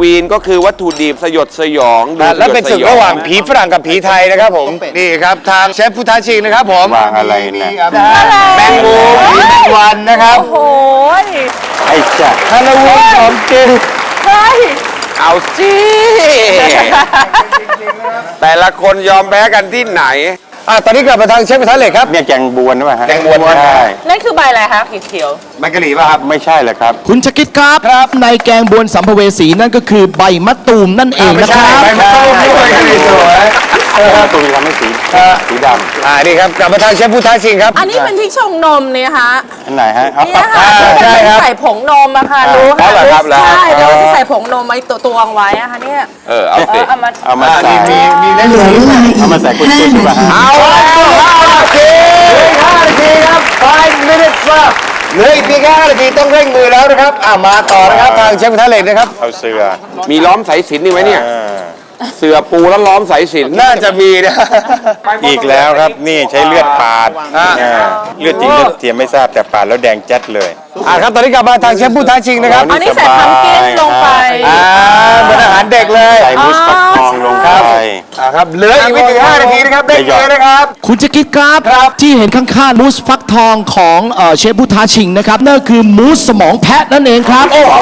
วีนก็คือวัตถุดิบสยดสยองดูและเป็นสศึยกดสยองระหว่างผีฝรั่งกับผีไทยนะครับผมนี่ครับทางเชฟพุทธาชิงนะครับผมวางอะไรนะแมงมุมผีแมงวันนะครับโอ้ยไอ้จ้ะฮาโลวีนของจริงเฮ้ยเอาสิแต่ละคนยอมแพ้กันที่ไหน อะตอนนี้กลับมาทางเชฟพุทธาเหล็กครับ เนี่ยแกงบวนหรือเปล่าฮะแกงบวนใช่ นั่นคือใบอะไรคะเขียวแมงกะหรี่ป่ะครับ ไม่ใช่เหรอครับ คุณชะกิดครับครับ ในแกงบวนสัมภเวสีนั่นก็คือใบมะตูมนั่นเองไม่นะคใช่รับ ใบมะตูมด้วยแมงกะหรี่สวย ตรงนี้ทำให้สีสีดอ่านี่ครับกลับมาทางเชฟพุทธาชิงครับๆอันนี้เป็นพริกชงนมเนี่ยคะำอันไหนฮะเอาเนี่ยค่ะอ่าที่ใช่มันครับใส่ผงนมอะค่ะรู้ค่ะเอาเหรอครับเหรอใช่แล้วที่ใส่ผงนมไว้ตัวตวงไว้อะค่ะเนี่ยเออเอาสิเอามาเอามาอ่าใส่มีมีมีเล่นเหลือเวลาอีกเอามาใส่กุญห้าๆใช่นาป่ะทีฮะเอาแล้วห้านาทีห้านาทีครับ five minutes left เหลืออีกเพียงแค่ห้านาทีต้องเร่งมือแล้วนะครับอ่ามาต่อนะครับทางเชฟพุทธาเหล็กนะครับเอาเสือมีล้อมสายสิญจนนี่ไหมเนี่ยอ่า เสือปูแล้วล้อมสายสิญจนน่าจะมีนะ อีกแล้วครับนี่ใช้เลือดปาดอ่า อ่าเลือดจริงเลือดเทียมไม่ทราบแต่ปาดแล้วแดงแจ๊ดเลยอ่าครับตอนนี้กลับมาทางเชฟพุทธาชิงนะครับอันนี้ใส่พัมกินลงไป อ่าเหมือนอาหารเด็กเลยใส่มุสฟักทองลงไป อ่าครับเหลืออีกไม่ถึง5นาทีนะครับได้เลยนะครับ คุณชะกิดครับ ครับ ที่เห็นข้างๆมูสฟักทองของเอ่อเชฟพุทธาชิงนะครับนั่นคือมูสสมองแพะนั่นเองครับ โอ้โห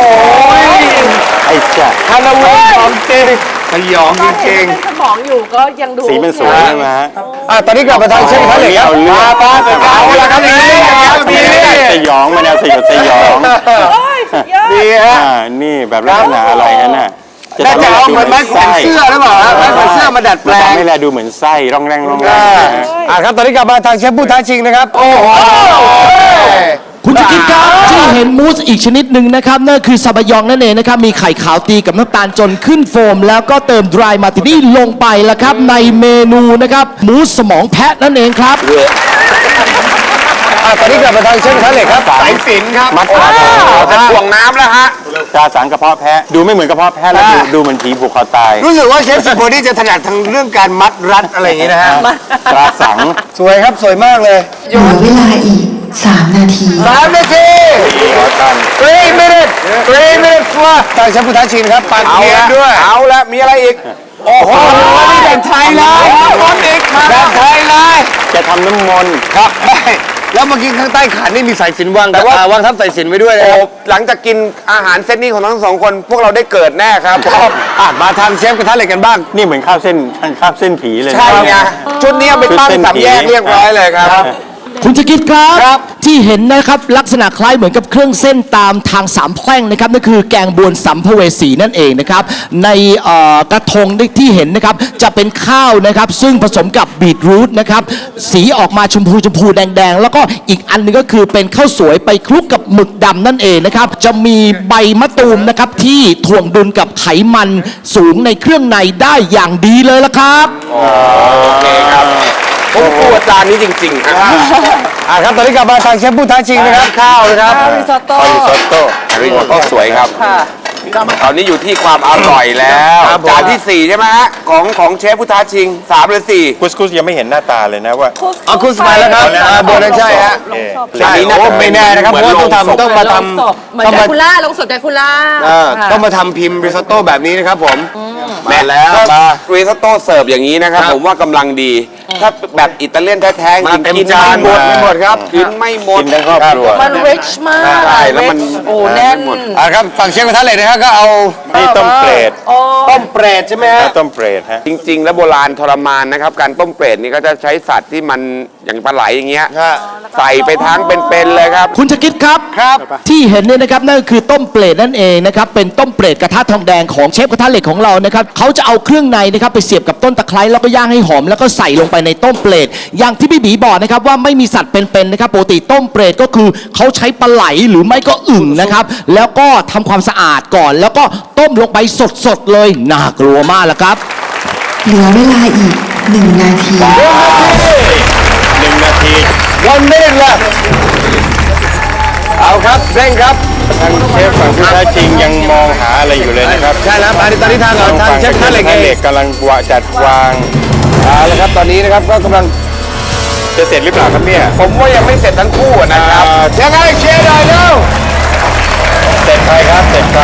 ไอ้จ้ะฮาโลวีนของจริง สยองจริงสมองอยู่ก็ยังดูสีมันสวยใช่ไหมฮะๆอ่าตอนนี้กลับมาทางเชฟพุทธาเหล็กครับเอาเลือดป้าป้าเอาละครับนี่ครับนี่สยองมันเอาสยดสยองโอ้ยสุดยอดนี่ฮะอ่านี่แบบลักษณะอะไรกันน่ะน่าจะเอาเหมือนไม้แขวนเสื้อหรือเปล่าฮะไม้แขวนเสื้อมาดัดแปลมันงทำให้แลดูเหมือนไส้ร่องแรงร่องแรอ่างนะฮะอ่าครับตอนนี้กลับมาทางเชฟพุทธาชิงนะครับ โอ้โห คุณชะกิดครับที่เห็นมูสอีกชนิดหนึ่งนะครับนั่นคือซาบะยองนั่นเองนะครับมีไข่ขาวตีกับน้ำตาลจนขึ้นโฟม แล้วก็เติมดรายมาตินี่ลงไปแล้วครับ ในเมนูนะครับมูสสมองแพะนั่นเองครับ อ่าตอนนี้กลับมาทางเชฟพุทธาเหล็กครับสายสิญจนครับมัดขาจะถ่วงน้ำแล้วฮะตาสังกระเพาะแพะดูไม่เหมือนกระเพาะแพะแล้วดูดูเหมือนผีผูกคอตายรู้สึกว่าเชฟสโบนี่จะถนัดทางเรื่องการมัดรัดอะไรอย่างนี้นะฮะ ตราสัง สวยครับสวยมากเลย เหลือเวลาอีก 3นาที สามนาทีขอตัน three minutes three minutes ว่าทางเชฟพุทธาชินครับปั่นเอาเกียละร์ด้วย เอาละมีอะไรอีก โอ้โหนี่แบบไทยเลยแบบไทยเลยจะทำน้ำมนต์ครับแล้วเมื่อกี้ข้างใต้ขันนี่มีสายสิญจนวางแต่ว่าวางทับสายสิญจนไว้ด้วยนะโอ้ครับหลังจากกินอาหารเซตนี้ของทั้งสองคน พวกเราได้เกิดแน่ครับอะมาทางเชฟกระทะเหล็กกันบ้าง นี่เหมือนข้าวเส้นข้าวเส้นผีเลยนะใช่ไงชุดนี้เอาไปตั้งชุดเส้นสามแยกผีเรียบร้อยเลยครับ คุณจะคิดครับครับ ที่เห็นนะครับลักษณะคล้ายเหมือนกับเครื่องเส้นตามทางสามแพร่งนะครับนั่นคือแกงบวนสัมภเวสีนั่นเองนะครับ ในเอ่อกระทงที่เห็นนะครับจะเป็นข้าวนะครับ ซึ่งผสมกับบีทรูทนะครับสีออกมาชมพูชมพูแดงๆ แล้วก็อีกอันหนึงก็คือเป็นข้าวสวยไปคลุกกับหมึกดำนั่นเองนะครับ จะมีใบมะตูมนะครับที่ถ่วงดุลกับไขมันสูงในเครื่องในได้อย่างดีเลยละครับโอเคครับ ผมกลัวจานนี้จริงๆครับอะครับตอนนี้กลับมาทางเชฟพุทธาชิงนะครับข้าวนะครับริซอตโต้คอริซอตโต้ริโกโต้สวยครับค่ะตอนนี้อยู่ที่ความอร่อยแล้วครับผมจานที่สี่ใช่ไหมฮะของของเชฟพุทธาชิงสามหรือสี่กุสกุสยังไม่เห็นหน้าตาเลยนะว่าเอาคุณสมัยแล้วครับอ่าโบนัสใช่ฮะเอ๊ะใช่อันนี้น่าจะไม่แน่นะครับเพราะว่าต้องทำต้องมาทลงศพเหมือนำต้องแดมาคูล่าลงศพแดคูล่าเอ่อค่ะต้องมาทำพิมพ์ริซอตโต้แบบนี้นะครับผมมาแล้วมาริซอตโต้เสิร์ฟอย่างนี้นะครับครับผมว่ากำลังดี ถ้าแบบอิตาเลียนแท้ๆมาเต็มกิจานไม่หมดไม่หมดครับ กินไม่หมดกินทั้งครอบครัว มัน rich มากใช่แล้วมัน rich โอ้แน่นหมดอะครับฝั่งเชฟกระทะเหล็กนะครับก็เอานี่ต้มเปรตโอ้ต้มเปรตใช่ไหมฮะ ต้มเปรตฮะ จริง ๆ แล้วโบราณทรมานนะครับ การต้มเปรตนี่ก็จะใช้สัตว์ที่มัน อย่างปลาไหลอย่างเงี้ยฮะ ใส่ไปทั้งเป็นๆเลยครับ คุณชะกิดครับ ครับ ที่เห็นเนี่ยนะครับนั่นก็คือต้มเปรตนั่นเองนะครับ เป็นต้มเปรตกระทะทองแดงของเชฟกระทะเหล็กของเรานะครับเขาจะเอาเครื่องในนะครับไปเสียบกับต้นตะไคร้แล้วก็ย่างให้หอม แล้วก็ใส่ลงไปในต้มเปรตอย่างที่พี่บีบอกนะครับว่าไม่มีสัตว์เป็นๆนะครับปกติต้มเปรตก็คือเขาใช้ปลาไหลหรือไม่ก็อึ่งนะครับ แล้วก็ทำความสะอาดก่อน แล้วก็ต้มลงไปสดๆเลยน่ากลัวมากละครับ เหลือเวลาอีก1นาทีหนึ่งนาที one minute left เอาครับเร่งครับทางเชฟฝั่งพุทธจริงยังมองหาอะไรอยู่เลยนะครับใช่แล้วอันนี้ตอนนี้ทางเราทางเชฟกระทะเหล็กเอเหล็งกกำลังวาจัดวางเอาละครับตอนนี้นะครับก็กำลังจะเสร็จหรือเปล่าครับเนี่ยผมว่ายังไม่เสร็จทั้งคู่อะนะครับยังไงเชียร์หน่อยเร็วเสร็จใครครับเสร็จใคร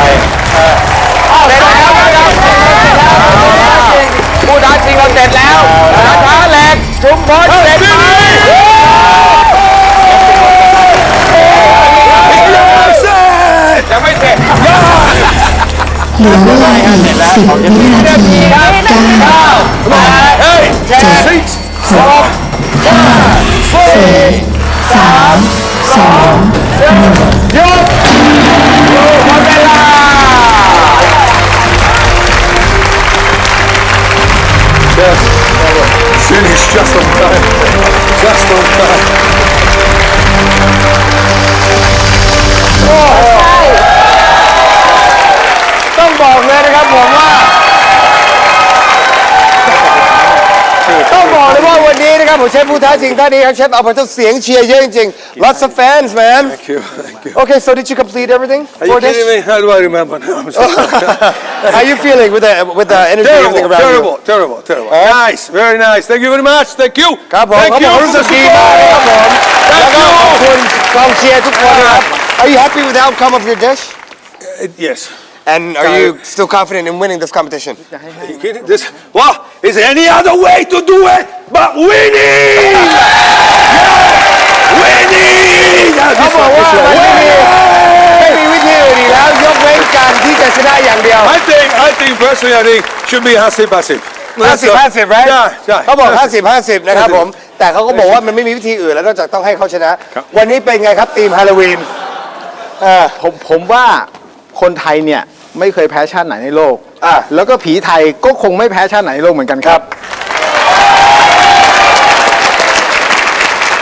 สิบวินาทีเก้าเฮ้ยเจ็ดหกห้าสี่สามสองหนึ่งหยุดหมดเวลา Finish just on time. Just on time. ครับผมเชฟผู้ท้าชิงท่านนี้ครับเชฟเอาไปต้องเสียงเชียร์เยอะจริงๆ lots of fans man Thank you. Thank you. okay so did you complete everything Are you for this kidding me? How do I remember now? I'm sorry. how you feeling with the with the energy everything terrible, around terrible, terrible, terrible. Nice, very nice. Thank you very much. Thank you. ครับผม Thank เขาบ you อก for รู้สึ the กดีมากเลยครับผม แล้วก็ขอบคุณกองเชียร์ทุกคนนะครับ Are you happy with the outcome of your dish support. Yes. and are you still confident in winning this competition Are you kidding? This, well, is there any other way to do it But winning? Yeah! Winning! Yeah, เขา this บอก one, ว่า this มัน one. ไม่มีไม่มีวิธีอื่นอีกแล้วยกเว้นการที่จะชนะอย่างเดียว I think, I think personally, I think should be Hasib Hasib. 50 50 right Yeah, yeah. เขาบอก Hasib. 50 50นะครับผม แต่เขาก็บอกว่ามันไม่มีวิธีอื่นแล้วนอกจากต้องให้เขาชนะครับวันนี้เป็นไงครับทีมฮาโลวีนผมผมว่าคนไทยเนี่ย ไม่เคยแพ้ชาติไหนในโลกอะแล้วก็ผีไทยก็คงไม่แพ้ชาติไหนในโลกเหมือนกันครับ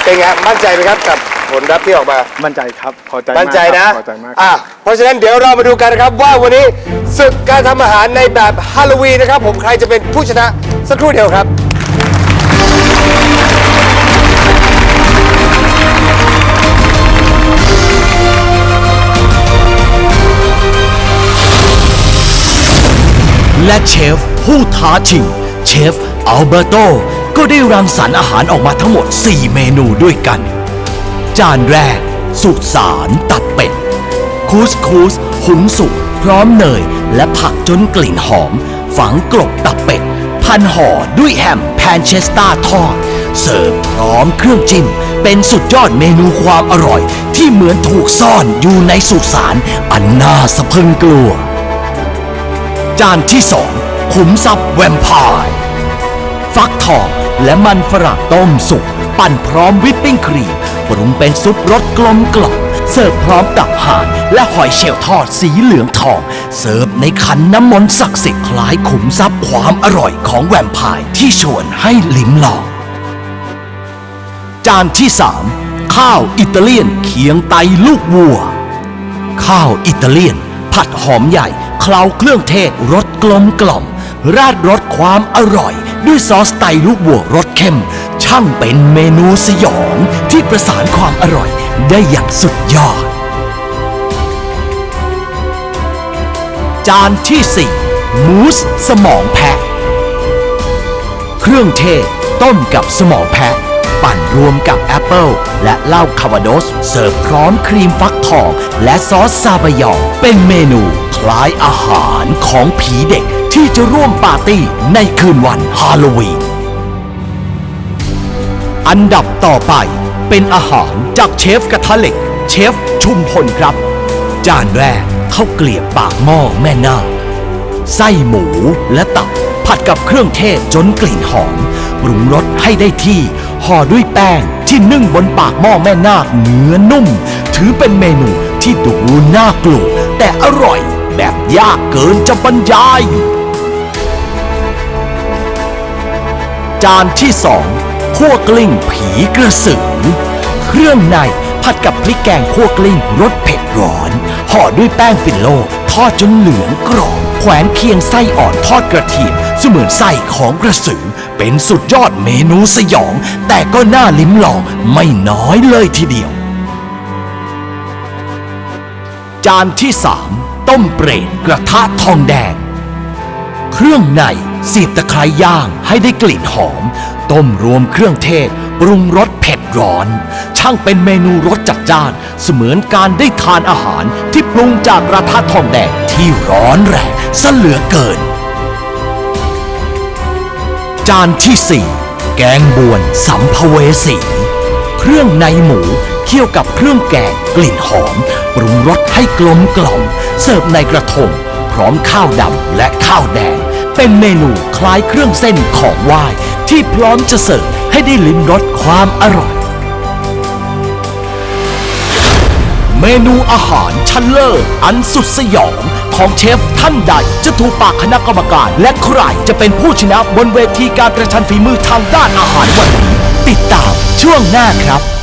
เป็นไงมั่นใจไหมครับกับผลลัพธ์ที่ออกมา มั่นใจครับพอใจมั่นใจมากนะครับพอใจมากอะเพราะฉะนั้นเดี๋ยวเรามาดูกันนะครับว่าวันนี้ศึกการทำอาหารในแบบฮาโลวีนนะครับ ผมใครจะเป็นผู้ชนะสักครู่เดียวครับและเชฟผู้ท้าชิง เชฟอัลเบโต ก็ได้รังสรรค์อาหารออกมาทั้งหมด 4 เมนูด้วยกัน จานแรก สุสานตับเป็ด คูสคูสหุงสุกพร้อมเนย และผักจนกลิ่นหอม ฝังกลบตับเป็ด พันห่อด้วยแฮมแพนเชสตาทอด เสิร์ฟพร้อมเครื่องจิ้ม เป็นสุดยอดเมนูความอร่อย ที่เหมือนถูกซ่อนอยู่ในสุสานอันน่าสะพรึงกลัว จานที่สองขุมทรัพย์แวมไพร์ฟักทอง และมันฝรั่งต้มสุก ปั่นพร้อมวิปปิ้งครีมปรุงเป็นซุปรสกลมกล่อมเสิร์ฟพร้อมกับห่านและหอยเชลล์ทอดสีเหลืองทอง เสิร์ฟในขันน้ำมนต์ศักดิ์สิทธิ์คล้ายขุมทรัพย์ความอร่อยของแวมไพร์ที่ชวนให้ลิ้มลอง จานที่สามข้าวอิตาเลียนเคียงไตลูกวัว ข้าวอิตาเลียน ผัดหอมใหญ่ เคล้าเครื่องเทศรสกลมกล่อม ราดรสความอร่อย ด้วยซอสไตลูกวัวรสเข้ม ช่างเป็นเมนูสยองที่ประสานความอร่อยได้อย่างสุดยอด จานที่ 4 มูสสมองแพะ เครื่องเทศต้มกับสมองแพะ ปั่นรวมกับแอปเปิลและเหล้าคาวาโดส เสิร์ฟพร้อมครีมฟักทองและซอสซาบะยองเป็นเมนูคล้ายอาหารของผีเด็กที่จะร่วมปาร์ตี้ในคืนวันฮาโลวีนอันดับต่อไปเป็นอาหารจากเชฟกระทะเหล็ก เชฟชุมพลครับ จานแรกข้าวเกลียบปากหม้อแม่นาคไส้หมูและตับผัดกับเครื่องเทศจนกลิ่นหอมปรุงรสให้ได้ที่ ห่อด้วยแป้งที่นึ่งบนปากหม้อแม่นาคเนื้อนุ่ม ถือเป็นเมนูที่ดูน่ากลัวแต่อร่อยแบบยากเกินจะบรรยาย จานที่สองคั่วกลิ้งผีกระสือ เครื่องในผัดกับพริกแกงคั่วกลิ้งรสเผ็ดร้อนห่อด้วยแป้งฟิลโลทอดจนเหลืองกรอบ แขวนเคียงไส้อ่อนทอดกระเทียมเสมือนไส้ของกระสือ เป็นสุดยอดเมนูสยอง แต่ก็น่าลิ้มลองไม่น้อยเลยทีเดียว จานที่สามต้มเปรตกระทะทองแดง เครื่องในเสียบตะไคร้ย่างให้ได้กลิ่นหอม ต้มรวมเครื่องเทศปรุงรสเผ็ดร้อน ช่างเป็นเมนูรสจัดจ้าน เสมือนการได้ทานอาหารที่ปรุงจากกระทะทองแดงที่ร้อนแรง ซะเหลือเกิน จานที่สี่แกงบวนสัมภเวสี เครื่องในหมูเคี่ยวกับเครื่องแกงกลิ่นหอม ปรุงรสให้กลมกล่อม เสิร์ฟในกระทง พร้อมข้าวดำและข้าวแดง เป็นเมนูคล้ายเครื่องเส้นของไหว้ที่พร้อมจะเสิร์ฟให้ได้ลิ้มรสความอร่อย เมนูอาหารชั้นเลิศอันสุดสยองของเชฟท่านใดจะถูกปากคณะกรรมการ และใครจะเป็นผู้ชนะบนเวทีการประชันฝีมือทางด้านอาหารวันนี้ ติดตามช่วงหน้าครับ